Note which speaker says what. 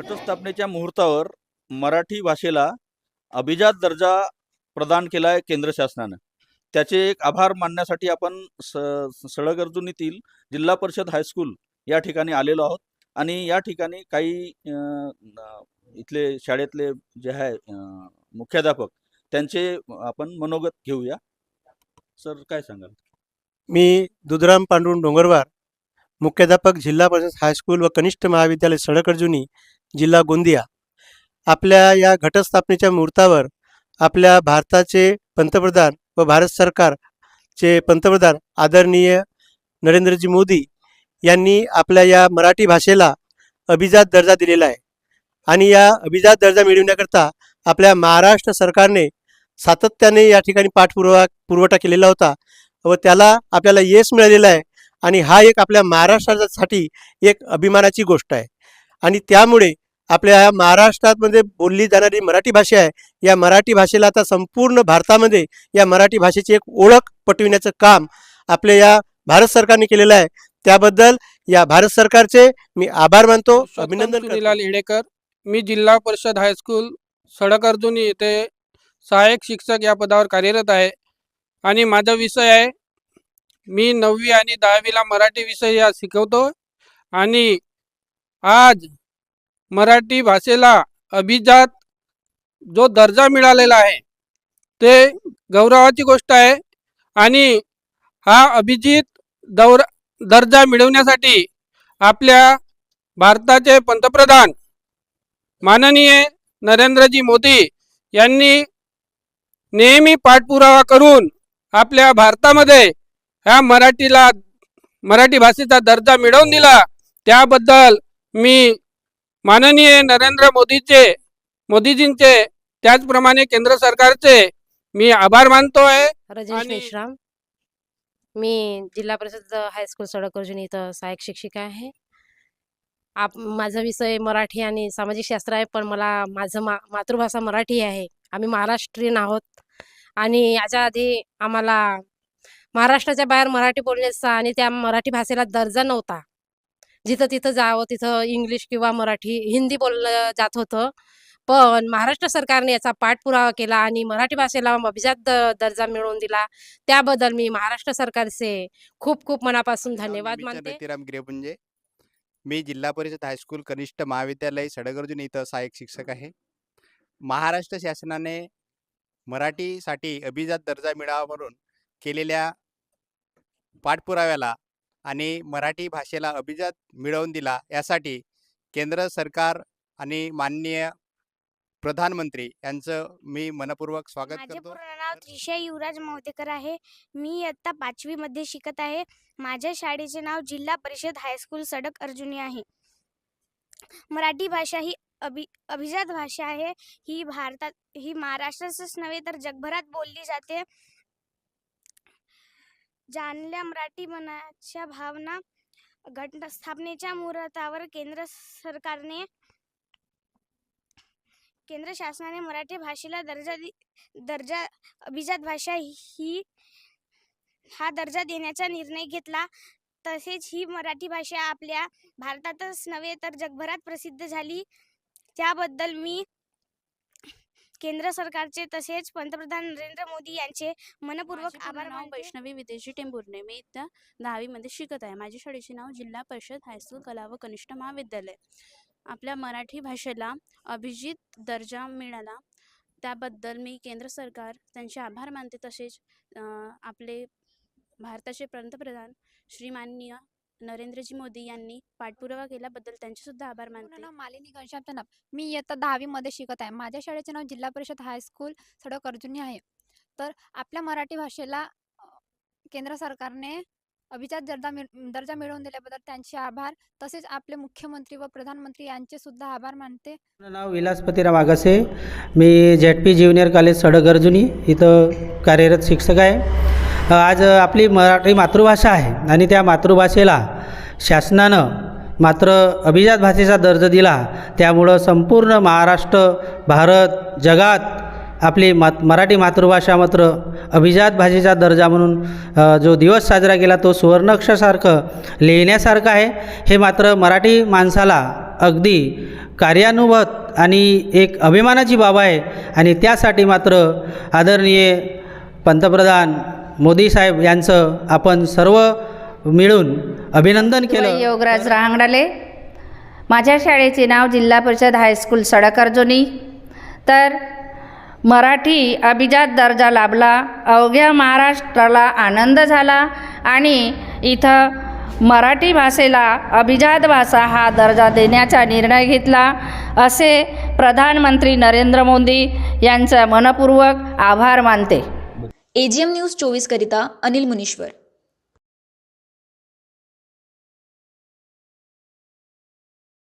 Speaker 1: घटस्थापनेच्या मुहूर्तावर मराठी भाषेला अभिजात दर्जा प्रदान केला आहे केंद्र शासनानं. त्याचे एक आभार मानण्यासाठी आपण स सळगर्जुनीतील जिल्हा परिषद हायस्कूल या ठिकाणी आलेलो आहोत. आणि या ठिकाणी काही इथले शाळेतले जे आहे मुख्याध्यापक त्यांचे आपण मनोगत घेऊया. सर काय सांगाल?
Speaker 2: मी दुधराम पांडुरंग डोंगरवार मुख्याध्यापक जिल्हा परिषद हायस्कूल व कनिष्ठ महाविद्यालय सडकर्जुनी जिल्हा गोंदिया. आपल्या या घटस्थापनेच्या मुहूर्तावर आपल्या भारताचे पंतप्रधान व भारत सरकारचे पंतप्रधान आदरणीय नरेंद्रजी मोदी यांनी आपल्या या मराठी भाषेला अभिजात दर्जा दिलेला आहे. आणि या अभिजात दर्जा मिळवण्याकरता आपल्या महाराष्ट्र सरकारने सातत्याने या ठिकाणी पाठपुरावा पुरवठा केलेला होता व त्याला आपल्याला यश मिळालेलं आहे. आणि हा एक आपल्या महाराष्ट्रासाठी एक अभिमानाची गोष्ट आहे. आणि त्यामुळे आपल्या या महाराष्ट्रामध्ये बोलली जाणारी मराठी भाषा आहे. या मराठी भाषेला आता संपूर्ण भारतामध्ये या मराठी भाषेची एक ओळख पटविण्याचं काम आपल्या या भारत सरकारने केलेलं आहे. त्याबद्दल या भारत सरकारचे मी आभार मानतो. अभिनंदन.
Speaker 3: सुनीलाल येडेकर मी जिल्हा परिषद हायस्कूल सडक अर्जुनी येथे सहाय्यक शिक्षक या पदावर कार्यरत आहे. आणि माझा विषय आहे मी नववी आणि दहावीला मराठी विषय या शिकवतो आणि आज मराठी भाषेला अभिजात जो दर्जा मिळालेला आहे ते गौरवाची गोष्ट आहे आणि हा अभिजित दौर दर्जा मिळवण्यासाठी आपल्या भारताचे पंतप्रधान माननीय नरेंद्रजी मोदी यांनी नेहमी पाठपुरावा करून आपल्या भारतामध्ये ह्या मराठीला मराठी भाषेचा दर्जा मिळवून दिला. त्याबद्दल मी माननीय नरेंद्र मोदीचे मोदीजींचे त्याचप्रमाणे केंद्र सरकारचे मी आभार मानतोय
Speaker 4: रजेश
Speaker 3: आणि-
Speaker 4: मेश्राम मी जिल्हा परिषद हायस्कूल सडक अर्जुन इथं सहाय्यक शिक्षिका आहे. आप माझा विषय मराठी आणि सामाजिक शास्त्र आहे पण मला माझं मा मातृभाषा मराठी आहे. आम्ही महाराष्ट्रीयन आहोत. आणि याच्या आधी आम्हाला महाराष्ट्राच्या बाहेर मराठी बोलण्याचा आणि त्या मराठी भाषेला दर्जा नव्हता. जिथं तिथं जावं तिथं इंग्लिश किंवा मराठी हिंदी बोललं जात होतं. पण महाराष्ट्र सरकारने याचा पाठपुरावा केला आणि मराठी भाषेला अभिजात दर्जा मिळवून दिला. त्याबद्दल मी महाराष्ट्र सरकारचे खूप खूप मनापासून धन्यवाद मानते.
Speaker 5: गिरेपुंजे मी जिल्हा परिषद हायस्कूल कनिष्ठ महाविद्यालय सडगर्जुन इथं सहाय्यक शिक्षक आहे. महाराष्ट्र शासनाने मराठीसाठी अभिजात दर्जा मिळावा म्हणून केलेल्या पाठपुराव्याला आणि मराठी भाषेला अभिजात मिळवून दिला. यासाठी केंद्र सरकार आणि माननीय प्रधानमंत्री यांचं मी मनपूर्वक स्वागत
Speaker 6: माझे
Speaker 5: करतो.
Speaker 6: पूर्ण नाव त्रिशा युवराज मौतेकर आहे. मी इयत्ता पाचवी मध्ये शिकत आहे. माझ्या शाळेचे नाव जिल्हा परिषद हायस्कूल सडक अर्जुनी आहे. मराठी भाषा ही अभि अभिजात भाषा आहे. ही भारतात ही महाराष्ट्रातच नव्हे तर जगभरात बोलली जाते. जाणल्या मराठी मनाच्या भावना घटस्थापनेच्या मुहूर्तावर केंद्र सरकारने केंद्र शासनाने मराठी भाषेला दर्जा दि दर्जा अभिजात भाषा ही हा दर्जा देण्याचा निर्णय घेतला. तसेच ही मराठी भाषा आपल्या भारतातच नव्हे तर जगभरात प्रसिद्ध झाली. त्याबद्दल मी केंद्र सरकारचे तसेच पंतप्रधान नरेंद्र मोदी यांचे मनपूर्वक आभार
Speaker 7: नाव
Speaker 6: मानते.
Speaker 7: वैष्णवी विदेशी टेंभुर्णे. मी इथं दहावीमध्ये शिकत आहे. माझ्या शाळेचे नाव जिल्हा परिषद हायस्कूल कला व कनिष्ठ महाविद्यालय. आपल्या मराठी भाषेला अभिजित दर्जा मिळाला. त्याबद्दल मी केंद्र सरकार त्यांचे आभार मानते. तसेच अं, आपले भारताचे पंतप्रधान श्री माननीय नरेंद्रजी मोदी यांनी पाठपुरावा केल्याबद्दल त्यांचे सुद्धा आभार मानते.
Speaker 8: नाव मालिनी घनश्याम तनप. मी इयत्ता दहावीमध्ये शिकत आहे. माझ्या शाळेचे नाव जिल्हा परिषद हायस्कूल सडक अर्जुनी आहे. तर आपल्या मराठी भाषेला केंद्र सरकारने अभिजात दर्जा मिळ दर्जा मिळवून दिल्याबद्दल त्यांचे आभार. तसेच आपले मुख्यमंत्री व प्रधानमंत्री यांचे सुद्धा आभार मानते.
Speaker 9: माझं नाव विलासपतीराम आगासे. मी Z P junior college Sadgarjuni इथं कार्यरत शिक्षक आहे. आज आपली मराठी मातृभाषा आहे आणि त्या मातृभाषेला शासनानं मात्र अभिजात भाषेचा दर्जा दिला. त्यामुळं संपूर्ण महाराष्ट्र भारत जगात आपली मात मराठी मातृभाषा मात्र अभिजात भाषेचा दर्जा म्हणून जो दिवस साजरा केला तो सुवर्णाक्षरासारखं लिहिण्यासारखं आहे. हे मात्र मराठी माणसाला अगदी कार्यानुभत आणि एक अभिमानाची बाब आहे आणि त्यासाठी मात्र आदरणीय पंतप्रधान मोदी साहेब यांचं आपण सर्व मिळून अभिनंदन केलं.
Speaker 10: योगराज रांगडाले माझ्या शाळेचे नाव जिल्हा परिषद हायस्कूल सडक अर्जुनी. तर मराठी अभिजात दर्जा लाभला अवघ्या महाराष्ट्राला आनंद झाला आणि इथं मराठी भाषेला अभिजात भाषा हा दर्जा देण्याचा निर्णय घेतला असे प्रधानमंत्री नरेंद्र मोदी यांचा मनपूर्वक आभार मानते.
Speaker 11: एजीएम न्यूज चोवीसकरिता अनिल मुनीश्वर.